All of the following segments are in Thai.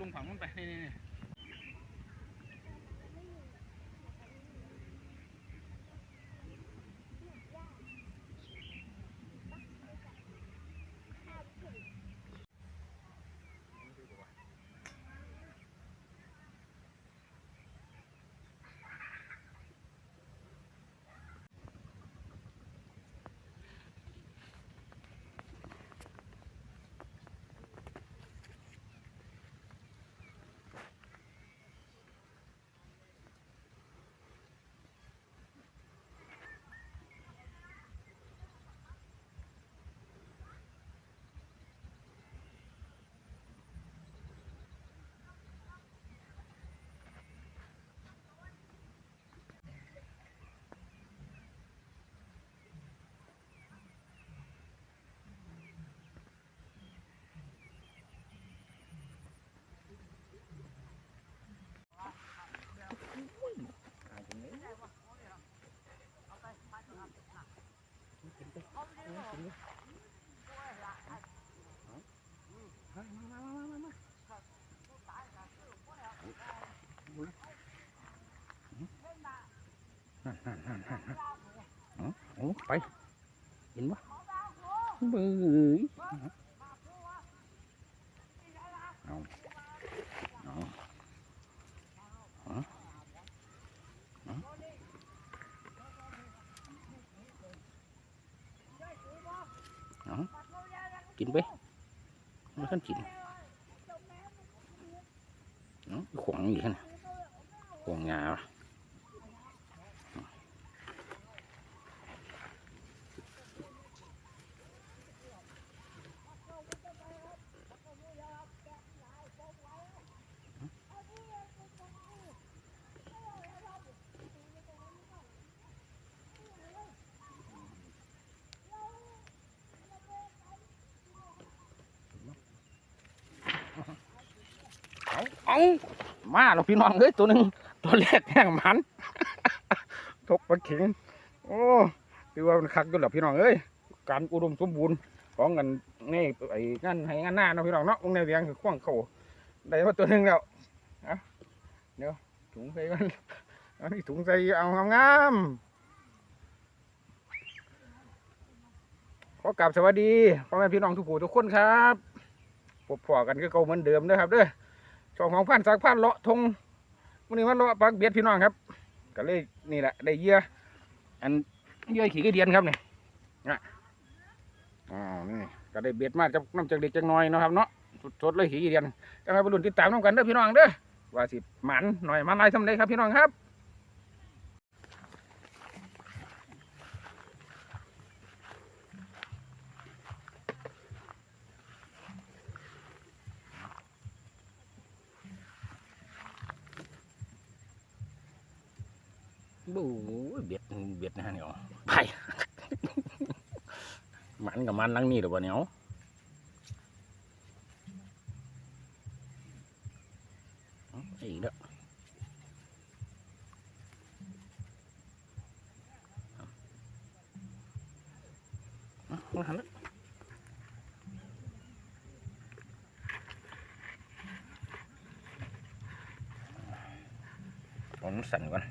ลุงฝั่งนู้นไปนี่นี่ นี่โอ้ไป เห็นปะเบื้อเอาเอาเอาเอาเอา กินไปไม่ท่านกินขวางอยู่ขนาดขวางงา เอามาเราพี่น้องเอ้ยตัวหนึ่งตัวแรกแห้งมันทกปลาเข็งโอ้ถือว่ามันคักอยู่หรอพี่น้องเอ้ยการอุดมสมบูรณ์ของกันนี่ไอ้งานให้งานหน้าเนาะพี่น้องเนาะวงในเวียงคือขว้างเขาได้มาตัวหนึ่งแล้วเอาเดี๋ยวถุงใส่กันอานี่ถุงใส่เอางามๆขอกราบสวัสดีพ่อแม่พี่น้องทุกผู้ทุกคนครับพบพอกันก็เก่าเหมือนเดิมนะครับเด้อ ช่องของพันสักพันเลาะทงวันนี้วันเลาะปักเบียดพี่น้องครับ ก็เลยนี่แหละได้เหยื่ออันเหยื่อขี่กระเดียนครับนี่อะอ๋อนี่ก็ได้เบียดมาจากน้ำจากเด็กจากน้อยเนาะครับเนาะสดๆเลยขี่กระเดียนจังไงบรรลุติดตามน้องกันเด้อพี่น้องเด้อว่าสิหมันหน่อยมันลายทำได้ครับพี่น้องครับ บูเบียดเบียดนะฮะเนี่ยไปมันกับมันนั่งนี่หรือเปล่าเนี่ยอีกแล้วเอาเอาหันแล้วผมสั่นก่อน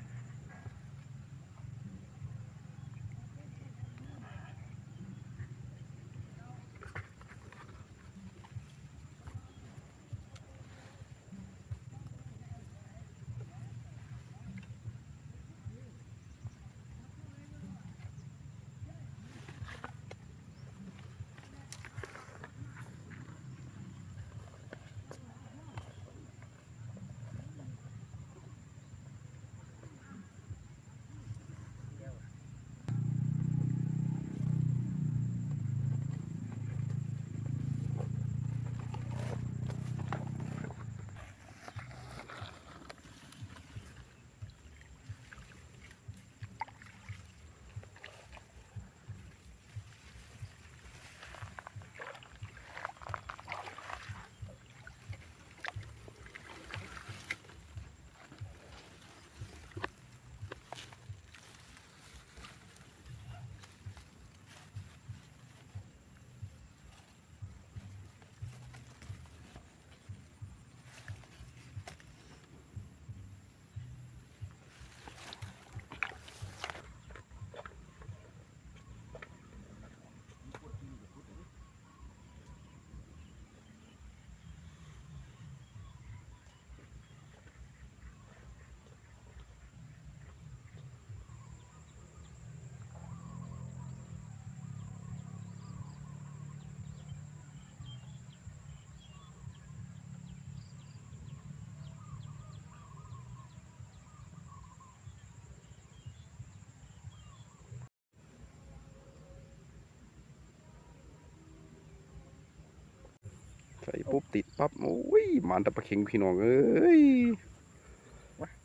ส่ปุ๊บติดปั๊บโอ้ยหมันตะปะเข็งพี่น้องเอ้ย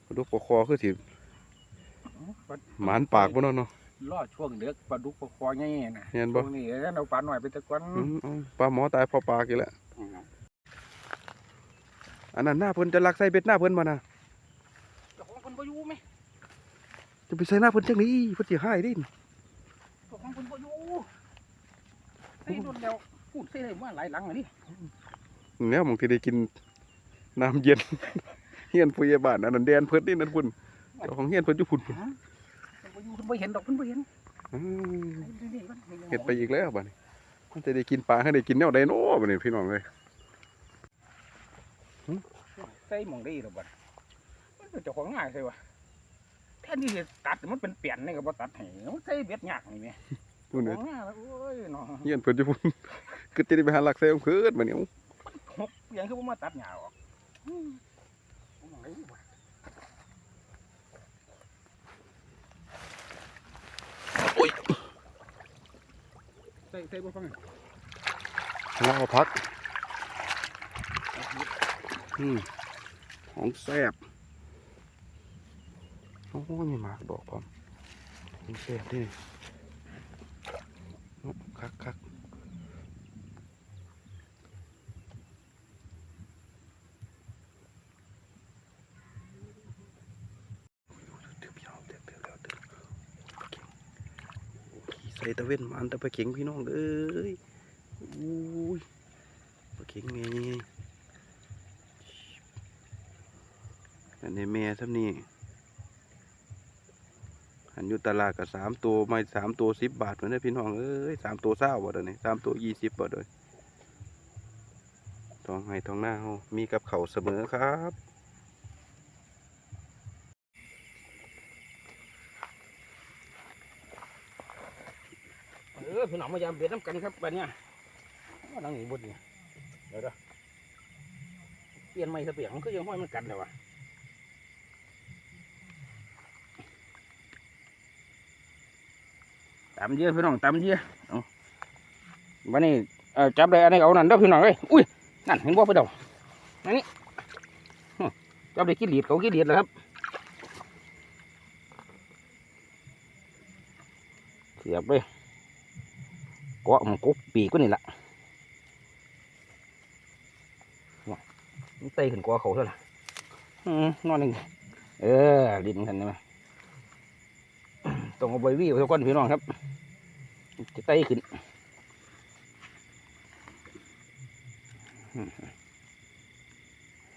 ปลาดุกปลาคอคือสิหมันปากบ่เนาะเนาะรอช่วงเดือกปลาดุกปลาคอใหญ่ๆนะเห็นบ่ช่วงนี้เอาปลาหน่อยไปตะกอนอืมเอาปลาหมอตายเพอปลากี่แล้วอันนั้นหน้าเพิ่นจะลักใส่เบ็ดหน้าเพิ่นมานะเจ้าของเพิ่นบ่อยู่ไหมจะไปใส่หน้าเพิ่นจังนี้เพิ่นสิหายดิเจ้าของเพิ่นบ่อยู่ใส่โดนแล้วพูดใส่ได้มาหลายหลังอันนี้ แล้วบางทีได้กินน้ำเย็นเฮียนผู้ใหญ่บ้านอันนั้นแดนเพิ่นนี่นั่นพุ่นเจ้าของเฮียนเพิ่นอยู่พุ่นพุ่นเพิ่นบ่อยู่เพิ่นบ่เห็นดอกเพิ่นบ่เห็นอืมนี่ๆมันเฮ็ดไปอีกแล้วบัดนี้มันจะได้กินปลาให้ได้กินแนวใดเนาะบัดนี้พี่น้องเอ้ยใส่หม่องได้อีกแล้วบัดมันเป็นเจ้าของง่ายใส่วะแทนที่จะตัดมันเป็นเปลี่ยนนี่ก็บ่ตัดให้มันใส่เบ็ดยากนี่แม่พุ่นขเอ้อยงง่ายแล้วโอ้ยเนาะเฮียนเพิ่นอยู่พุ่นคือจะได้ไปหาลักใส่ของเพิ่นบัดนี้เอ้า หกเปลี่ยนคือบ่มาตัดหญ้าออกอืมเอาหม่องได้อีกบัดใส่ใส่บ่ฟังลาวพักอืมของแซ่บโอ้ยมีหมากดอกพร้อมของแซ่บเดิคักคักเดี๋ยวพี่น้องเดี๋ยวเดี๋ยวเดี๋ยวเดี๋ยวขี่ใส่ตะเว้นมันตะไปเข็งพี่น้องเอ้ยอุ้ยปลาเข็งแม่ยังไงอันนี้แม่ซ้ำนี่อันอยู่ตลาดกับสามตัวไม่สามตัวสิบบาทเหมือนได้พี่น้องเอ้ยสามตัวเศร้าบ่เดี๋ยวนี้สามตัวยี่สิบบ่เดี๋ยวนี้ทองให้ทองหน้าเฮามีกับเขาเสมอครับ เออ พี่น้องมายามเบ็ดน้ำกันครับบัดเนี้ยว่าหลังนี้บดนี่ยเดี๋ยวเด้อเปลี่ยนไม่สเปียงมันก็ยังห้อยมันกันเลยวะตามเยอะพี่น้องตามเยอะวันนี้เออจับได้อันนี้เอานั่นเด้อพี่น้องเอ้ยอุ้ยนั่นเห็นบ่ไปเดาอันนี้จับได้กี่เหรียญเขากี่เหรียญแล้วครับเสียบเลย เกาะมันกุบปีกก็นี่แหละว้ามันเตะขึ้นกว่าเขาเท่าไหร่อืมนอนหนึ่งเออดินกันใช่ไหมต้องเอาใบวี่ไปทุกคนพี่น้องครับจะเตะขึ้นอืม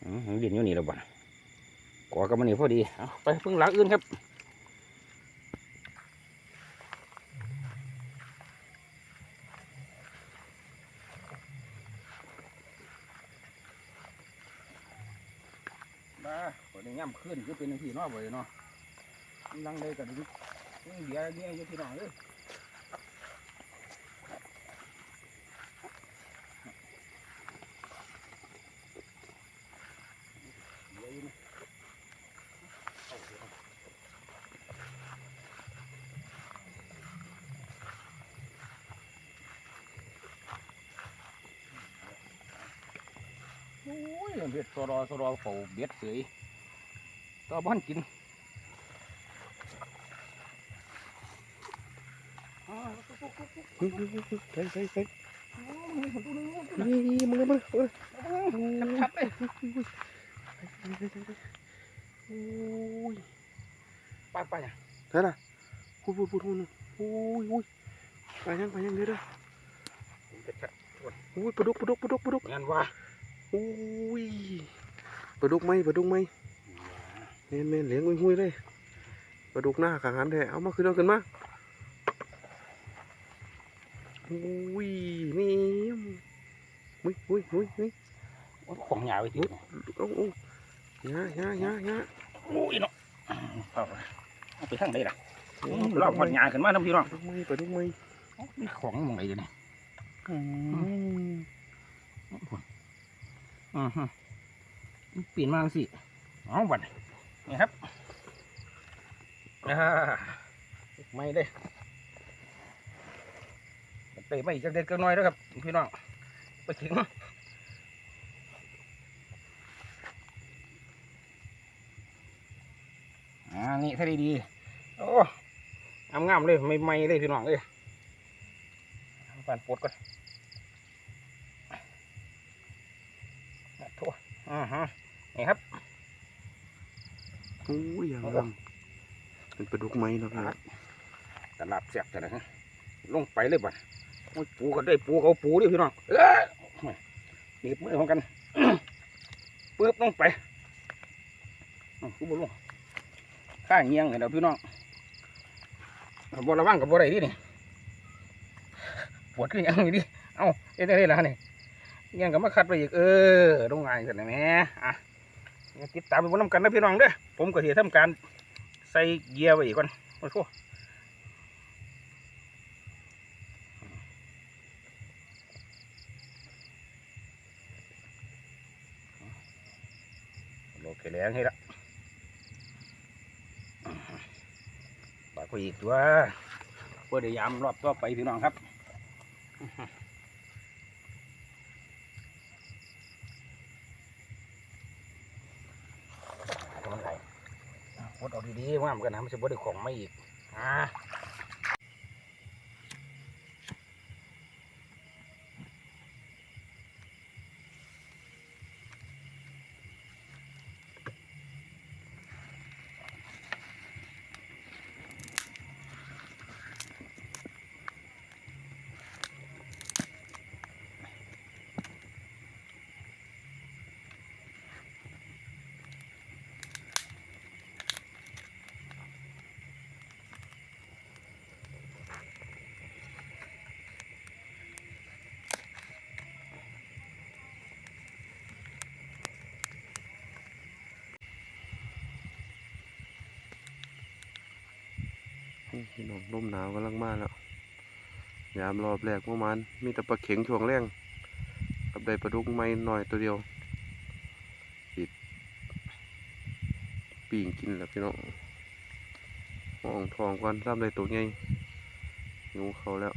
อืมดินอยู่นี่แล้วบ่นะกว่ากับมันนี่พอดี เอาไปเพิ่งหลังอื่นครับ บ้าคนนี้ย่ำขึ้นคือเป็นที่นอกเลยเนาะลังเลยกับดิ้งเดี๋ยวเนี่ยอยู่พี่น้องเลยเดี๋ยวอยู่นะเอาเดี๋ยวโอ้ ยเบ็ดสรอสรอเฝ้าเบ็ดเสยต่อบ้านกินอ้าวใส่ใส่ใส่โอ้ยมันตัวนึงมึงมือมือเออชัดๆเลยโอ้ยไปไปอะใช่ล่ะพูดพูดพูดพูดโอ้ยโอ้ยไปยังไปยังเด้อเด้อเป็ดชัดโอ้ยปลาดุกปลาดุกปลาดุกปลาดุกงานว่า อ้ยปลาดุกไหมปลาดุกไหมเน่นเน่นเหลียงหุ้ยๆเลยปลาดุกหน้าขาหันแท้เอามาขึ้นเอาขึ้นมาโอ้ยนี่มุ้ยมุ้ยมุ้ยมุ้ยของหยาไปทีโอ้โอ้ยาย่าย่าย่าโอ้ยเนาะเอาเอาไปทางไหนล่ะรอบหมดหยาขึ้นมาทำพี่น้องปลาดุกไหมปลาดุกไหมนี่ของมองไหนกันเนี่ย อือฮะเปลี่ยนมากสิเอาบัดนี่ครับไม่ได้เตะไม่อีกจังเด็ดก็น้อยแล้วครับพี่น้องไปถึงอ่านี่ถ้าดีดีโอ้งามๆเลยไม่ไม่เลยพี่น้องเลยปั่นปวดก่อน อ่าฮะนี่ครับโอ้ยอย่างงามเป็นปลาดุกไหมเนาะพี่น้องตลาดเสียบแต่ละฮะลงไปเลยบัดโอ้ยปูก็ได้ปูก็เอาปูดิพี่น้องเอ้ยหนีบมือของกันปึ๊บลงไปอ้าวกูบ่ลงข้างเงียงเดี๋ยวพี่น้องบ่ระวังกับบ่ได้ดินี่ปวดขึ้นยังนี่ดิเอ้าเอ็ดได้แล้วนี่เงีย ยังกับมาคัดไปอีกเออลงง่ายสร็จแล้วแม่อะติดตามไปบนน้ำกันนะพี่น้องเด้อผมก็สิทำการใส่เกียร์ไว้อีกก่อนโอ้โหโอเคแรงให้ละปากก็อีกตัวเพื่อได้ยามรอบต่อไปพี่น้องครับกำลังไหลวดเอาดีๆว่ามัน กันนะมันจะบ่ได้ของไม่อีกอ่า พี่น้องลมหนาวกำลังมาแล้ว ยามรอบแรกเมื่อวานมีแต่ปลาเข็งช่วงแรงกับได้ปลาดุกไหมหน่อยตัวเดียวปิดปีงกินแล้วพี่น้องมองทองก่อนซ้ำได้ตัวใหญ่งูเขาแล้ว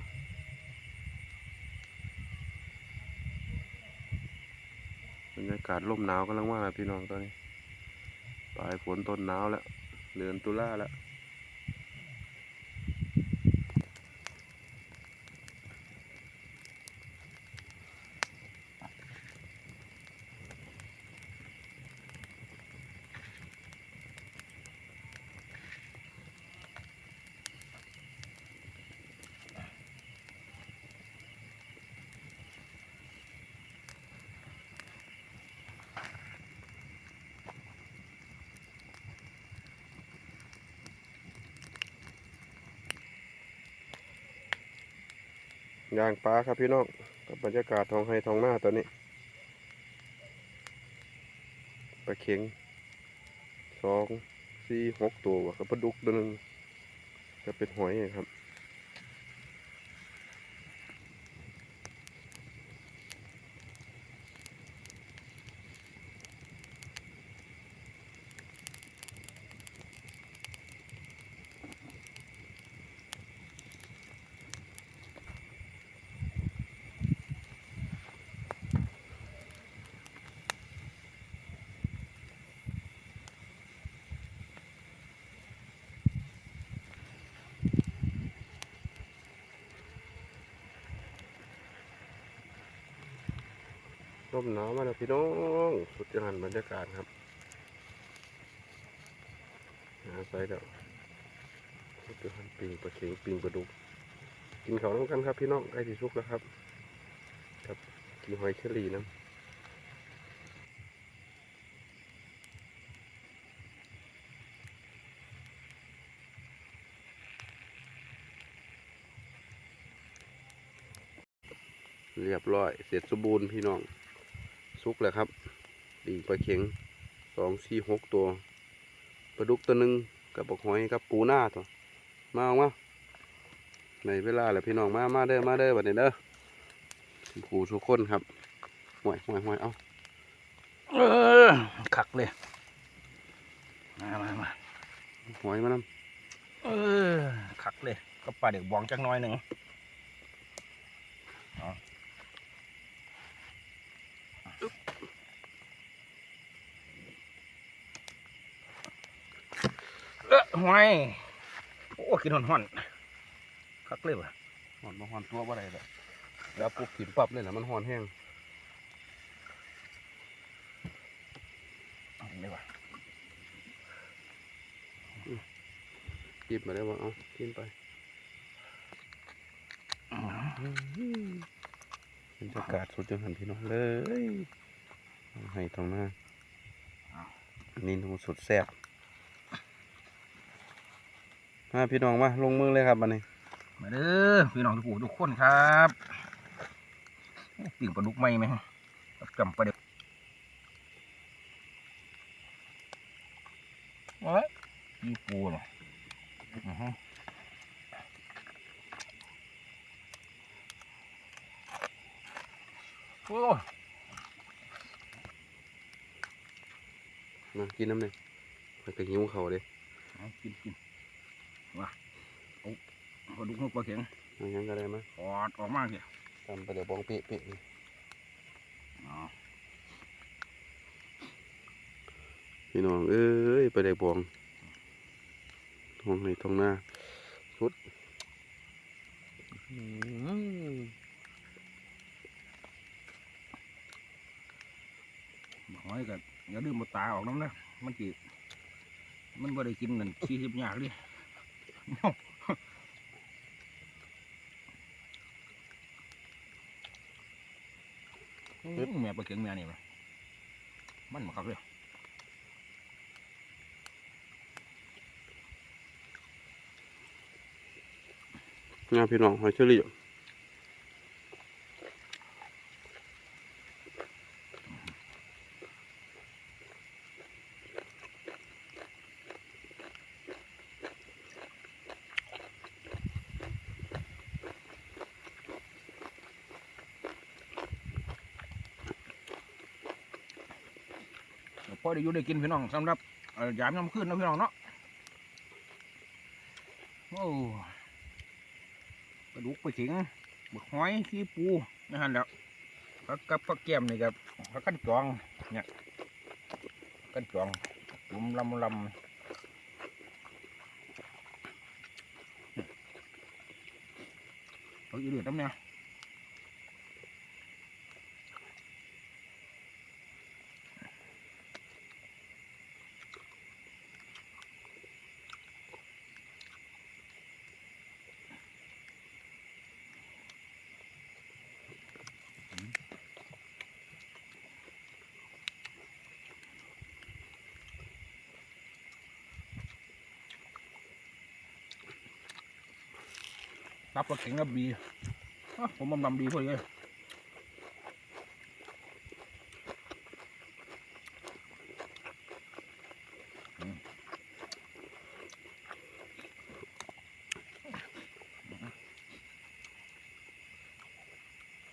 บรรยากาศลมหนาวกำลังมาแล้วพี่น้องตอนนี้ปลายฝนต้นหนาวแล้วเดือนตุลาแล้ว ยางปลาครับพี่น้องกับบรรยากาศทองไห้ทองหน้าตอนนี้ปลาเข็งสองสี่หกตัวกับปลาดุกตัวหนึ่งจะเป็นหอยครับ ร่มหนาวมาแล้วพี่น้อง สุดยอดบรรยากาศครับหาใส่แล้วสุดยอดปิงปลาเข็งปิงปลาดุก กินเขาวน้ำกันครับพี่น้องใกล้ที่สุกแล้วครับครับกินหอยเชอรี่น้ำเรียบร้อย เสร็จสมบูรณ์พี่น้อง สุกแล้วครับปีกปลาเข็งสองสี่หกตัวปลาดุกตัวหนึ่งกับปลาหอยกับปูหน้าตัวมาเอามาในเวลาแล้วพี่น้องมามาเด้อมาเด้อบัดนี้เด้อผูทุกคนครับห่วยห่วยห่วยเอาเออขักเลย มามามาหอยมานเออขักเลย ก็ปลาเด็กบองจักหน้อยหนึ่ง เออหวยโอ้กินห่อนๆคักเลยว่ะหอนมาหอนตัวบ่ได้เลยแล้วปุ๊บกินปั๊บเลยนะมันหอนแห้งเอาเลยว่ะกินมาได้ว่าเอากินไปอืมบรรยากาศสุดจังหันพี่น้องเลย ให้ตรงหน้าอันนี้หนูสุดแซ่บ มาพี่น้องมาลงมือเลยครับวันนี้ มาเด้อพี่น้องทุกผู้ทุกคนครับปิ่งปลาดุกไหมไหมกับจำปลาเด็กเอ้ยยี่ปูเนาะอือฮึโอ้ย มากินน้ำเลยมันก็หิวเขาเลย เอากินกินมาเอาปลาดุกนกปลาเข็ง เอาหยังก็ได้มา ถอ ดออกมาสิทำไปเดี๋ยวบองเป๊ะเป๊ะนี่อ๋อพี่น้องเอ้ยไปได้บองท้องในท้องหน้าสุดอื้อหือหอยก็อย่าลืมมาตาออกน้ำนะมันจีมันบ่ได้กินนั่นขี้ทิพยากดิ อื้อแม่ปลาเข็งแม่นี่มั้ยมันมาครับเลยงาพี่น้องหอยเชอรี่ พอได้อยู่ได้กินพี่น้องสำหรับยามน้ำขึ้นนะพี่น้องเนาะโอ้ปลาดุกปลาเข็งบกหอยขี้ปูนะฮะแล้วผักกับผักแก้มนี่กับผักกันจองเนี่ยกันจองลุมลำลำเอาอีเดือดน้ำเนี่ย รับรถเข็งรับดีอะผมบำนำดีพอดีเลยอืม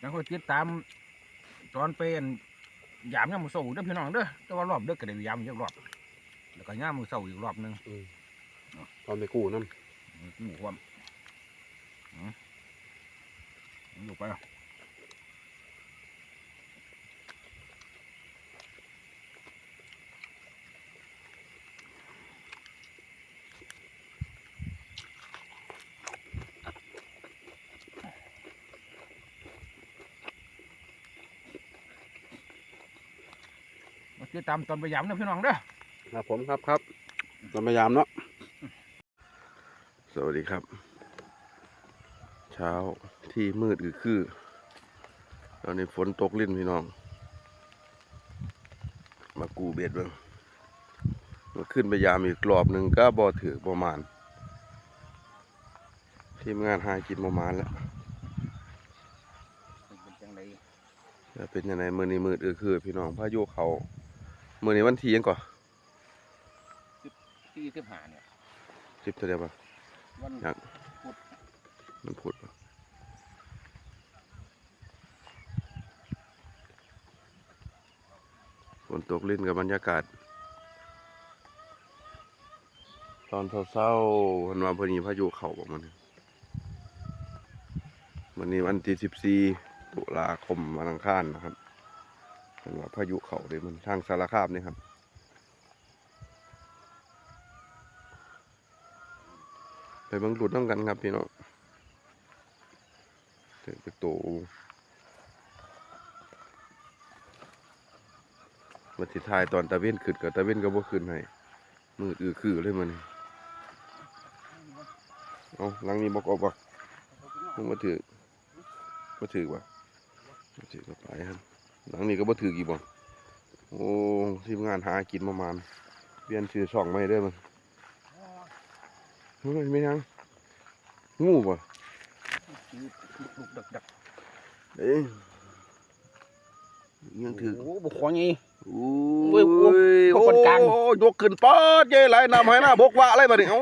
แล้วก็ติดตามตอนเป็นยามยามมือเสาร์เด้อพี่น้องเด้อแต่ว่ารอบเด้อก็ได้ยามอีกรอบแล้วก็ยามมือเสาร์อีกรอบหนึงตอนไปกู้น้หมูความอืมอยู่ ไปอะมาติดตามตอนพยายามนะพี่น้องเด้อครับผมครับครับตอนพยายามเนาะสวัสดีครับ เช้าที่มืดอือคือตอนนี้ฝนตกลิ้นพี่น้อง มากูเบ็ดเบ้างมาขึ้นพยายามอีกรอบหนึ่งก็บ่ถือประมาณทีมงานหากินประมาณแล้วเป็นจังไดจะเป็นยังไงมือนี้มืดอือคือ พี่น้องพายุเขามือนี้วันที่ยังก่อนที่สิบห้าเนี่ยสิบเท่าไหร่ปะวันยังมันผุดปะฝนตกลิ้นกับบ รรยากาศ ตอนเศร้าๆวันว่าพอดีพายุเข่าบอกมันวันนี้วันที่สิบสี่ตุลาคมวันอังคารนะครับเห็นว่าพายุเข่าเลยมันทางสารคามนี่ครับไปบังหลุดน้ำกันครับพี่น้องเด็กโต มาสิทายตอนตะเว้นขึ้นกับตะเว้นก็บ่ขึ้นให้มืออือคือเลยมันเอาหลังนี้บอกออกบ่มึงมาถือมาถือบ่มาถือก็ไปครับหลังนี้ก็บ่ถือกี่บ่โอ้ทีมงานหากินประมาณเปลี่ยนชื่อช่องใหม่เด้อมันเฮ้ยไม่ยังงูบ่ลูกดักดักเอ้ยยังถือโอ้บุกขวางไง โอ้เว้ยโอ้ยพวกคนกลางโอ้ยยกขึ้นป๊อดเย้ไหลน้ำให้หน้าบกว่าอะไรบัดนี้เอ้า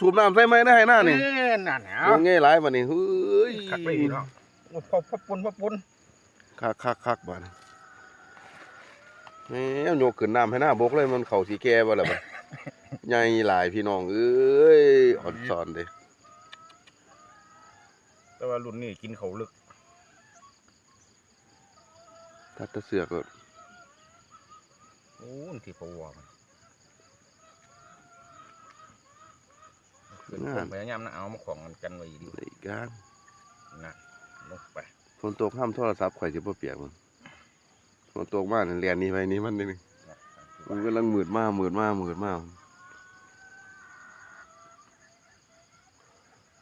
สูบน้ำใส่ไหมนะให้หน้านี่เอ้ยนั่นแหละโอ้เงี้ยไหลบัดนี้เฮ้ยคักไปพี่น้องโอ้พอพอปุ่นพอปุ่นคักคักคักบัดนี้แหม่ยกขึ้นน้ำให้หน้าบกเลยมันเข่าสีแก่บ่ล่ะบัดใหญ่หลายพี่น้องเอ้ยอ่อนสอนเด้แต่ว่ารุ่นนี้กินเขาลึกถ้าแตะเสือกก็โอ้ยที่ปวมันเป็นคนพยายามนะเอามาของมันกันไว้ดีได้กลางนะลงไปฝนตกห้ามโทรศัพท์ข่อยสิบ่เปียกมันฝนตกมาเนี่ยเรียนหนี้ไปหนี้มันนี่นี่นะมันกำลังมืดมากมืดมากมืดมาก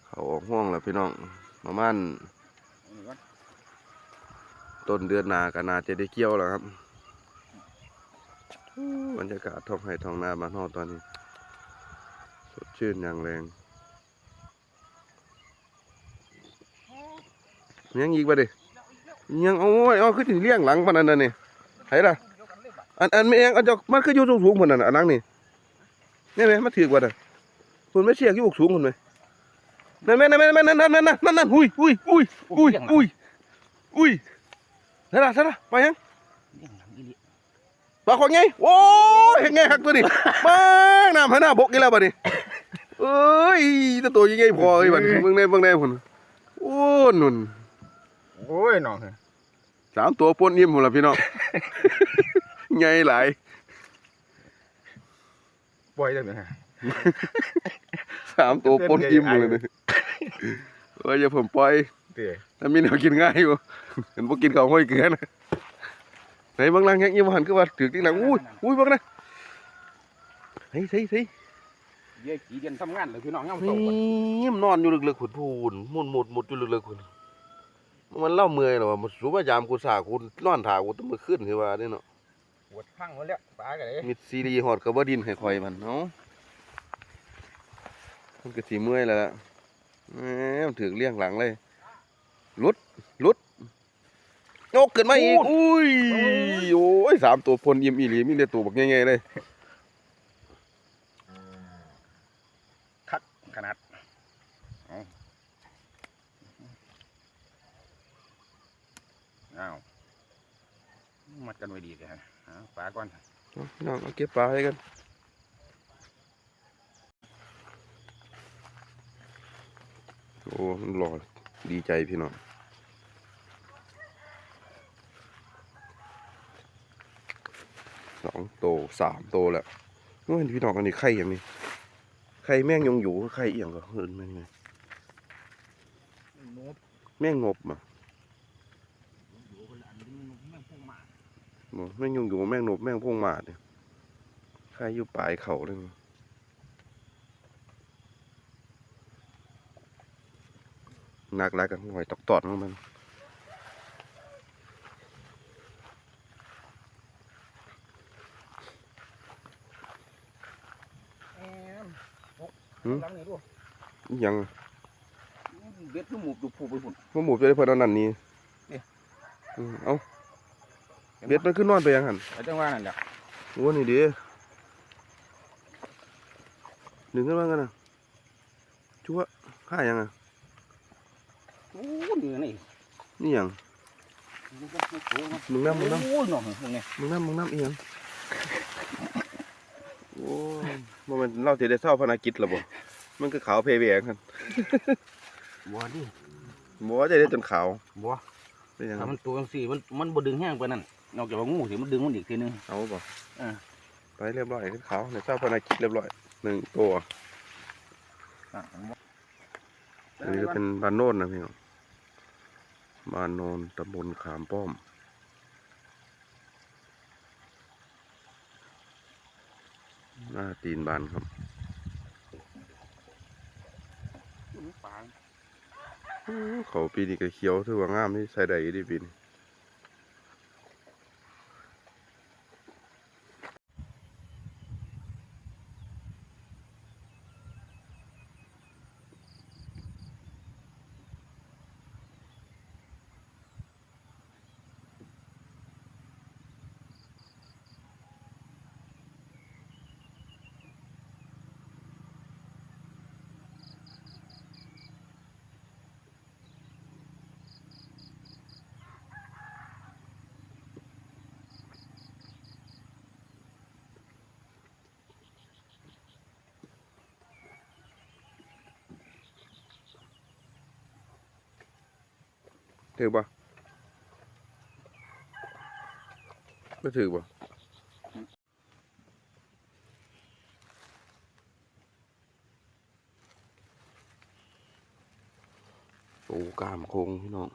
เขาออกห้องแล้วพี่น้องประมาณเอานี่ก่อนต้นเดือนหนาก็น่าจะได้เกี่ยวแล้วครับ บรรยากาศท้องไร่ท้องนาบ้านเฮาตอนนี้ สดชื่นอย่างแรงยังอีกบ่ดิยังเอาโอ้ยเอาขึ้นถึงเลี้ยงหลังปานนั้นนี่ไผล่ะอันอันไม่เองอันจะมันคืออยู่สูงๆพุ่นน่ะอันหลังนี่นี่แม่มันถือกว่าน่ะพุ่นไม่เสียอยู่สูงพุ่นไหมนั่นแม่นั่นแม่นั่นนั่นนั่นนั่นนั่นนั่นอุ้ยอุ้ยอุ้ยอุ้ยอุ้ยอุ้ยใช่ละใช่ละไปยัง เลี้ยงหลังอีหลี ปลาของไงโอ้ยเห็นไงหักตัวนี่มาน้ำให้หน้าบกอีกแล้วบัดนี้เอ้ยแตัวตัวยังไงพอไอ้บัดนี้เบิ่งได้เบิ่งได้พุ่นโอ้นุ่นโอ้ยน้องเฮ้ยสามตัวปนอิ่มพุ่นละพี่น้องใหญ่หลายปล่อยได้ไหมฮะสามตัวปนอิ่มเลยนี่เอ้ยอย่าผมปล่อยเตี๋ยถ้ามีแนวกินง่ายอยู่เห็นพวกกินข้าวห้อยเกลือนะ ไหนบางรังแฮงยิ้มหันคือว่าถือที่หลังอุ้ยอุ้ยเบางนะเฮ้ยเฮ้ยเฮ้ยเยี่ยขี้เย็นทำงานเลยพี่น้องเงานีโตก่อน่มนอนอยู่ลึกๆขุนพูนมุนหมุดหมุดอยู่ลึกๆขุนมันเล่าเมื่อยหรอวะมันสูบยามกูสากูนอนถ่ากูต้องมือขึ้นคือว่าเนี่ยเนาะปวดพังหมดแล้วปลากันเลยมีซีรีส์ฮอดกับว่าดินให้คอยมันเนาะมันก็สีเมื่อยแล้วล่ะแหมมันถือเลี้ยงหลังเลยหลุดหลุดโยกขึ้นมาอีกอุ้ยโอ้ยสามตัวพลยิ้มอีหลีมีแต่ตัวบักใหญ่ๆเลยคักขนาดเอาอ้าวมัดกันไว้ดีกันฮะเอาปลาก่อนเอาพี่น้องเอาเก็บปลาให้กันโอ้มันหล่อดีใจพี่น้อง สองโตสามโตแล้วโอ้ยพี่น้องอันนี้ไข่อย่างนี้ไข่แม่งยงอยู่ไข่เอียงก็เฮินแม่งไงแม่งงบอะอยู่คนละอันนี้มันแม่งงมาบ่แม่งยงอยู่แม่งนบแม่งพงมาดเนี่ยไข่อยู่ปลายเขาเลยหนักหลายกันหอยตอกตอดของมัน แอม หืมหลังนี่ดูอิหยังเบ็ดคือหมูอยู่ผูกไปพุ่นว่าหมูจะได้เพิ่นเอานั่นนี่นี่ อืมเอาเบ็ดมันขึ้นนอนไปยังหันไอ้จังว่านั่นแหละโอ้นี่ดิดึงขึ้นมากันนะชัวข้ายังอะโอ้ยนี่นี่นี่หยังมึงน้ำมึงน้ำโอ้ยน้องมึงเนี่ยมึงน้ำมึงน้ำอีหยัง โอ้ยบ่แมันเราสิได้เศร้าพนักกิจล้วบ่มันคือขาวเพเวียงกันบัวดิบ่ว่าจะได้จนขาวบัวเป็นหยังถ้ามันตัวจังซี่มันมันบ่ดึงแห้งกว่านั้นนอกจากว่างูสิมันดึงมันอีกทีนึง เอาบ่อ่า ไปเรียบร้อยคือขาวในเศร้าพนักกิจเรียบร้อยหนึ่งตัวอันนี้ก็เป็นบานโนนนะพี่น้องบานโนนตำบลขามป้อม หน้าตีนบานครับปางอู้เขาปีนี้ก็เขียวถือว่างามที่ใส่ได้อยู่ดีปีนี้ ถือป่ะไม่ถือป่ะโอ้กามโคงพี่น้อง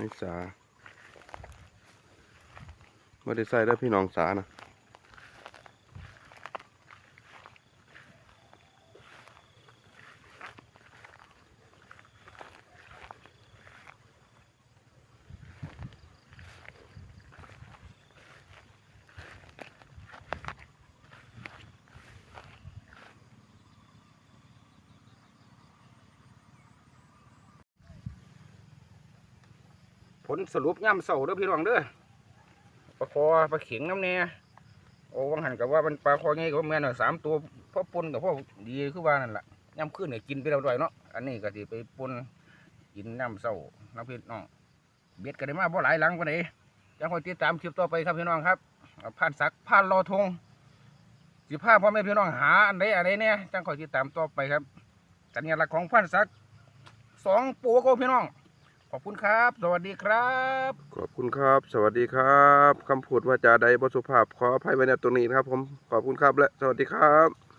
ในสาไม่ได้ใส่ได้พี่น้องสานะ ลสรุปย่ำเสาเด้อพี่น้องเด้อปลาคอปลาเข็งน้ำเน่โอ้วังหันกับว่ามันปลาคอไงก็แม่นอะสามตัวพ่อปนกับพ่อดีคือว่านั่นแหละย่ำขึ้นเนี่ยกินไปแล้วด้วยเนาะอันนี้ก็สิไปปนกินน้ำเสาน้ำพี่น้องเบ็ดก็ได้มาบ่หลายหลังปานใดยังคอยติดตามคลิปต่อไปครับพี่น้องครับผ่านสักผ่านรอทงสิพาพ่อแม่พี่น้องหาอันใดอันใดเนี่ยจังคอยติดตามต่อไปครับกันเนี่ยหลักของผ่านสักสองปูก็พี่น้อง ขอบคุณครับ สวัสดีครับ ขอบคุณครับ สวัสดีครับคำพูดว่าจาใดบสุภาพขออภัยไว้ในตรงนี้นะครับ ผมขอบคุณครับและสวัสดีครับ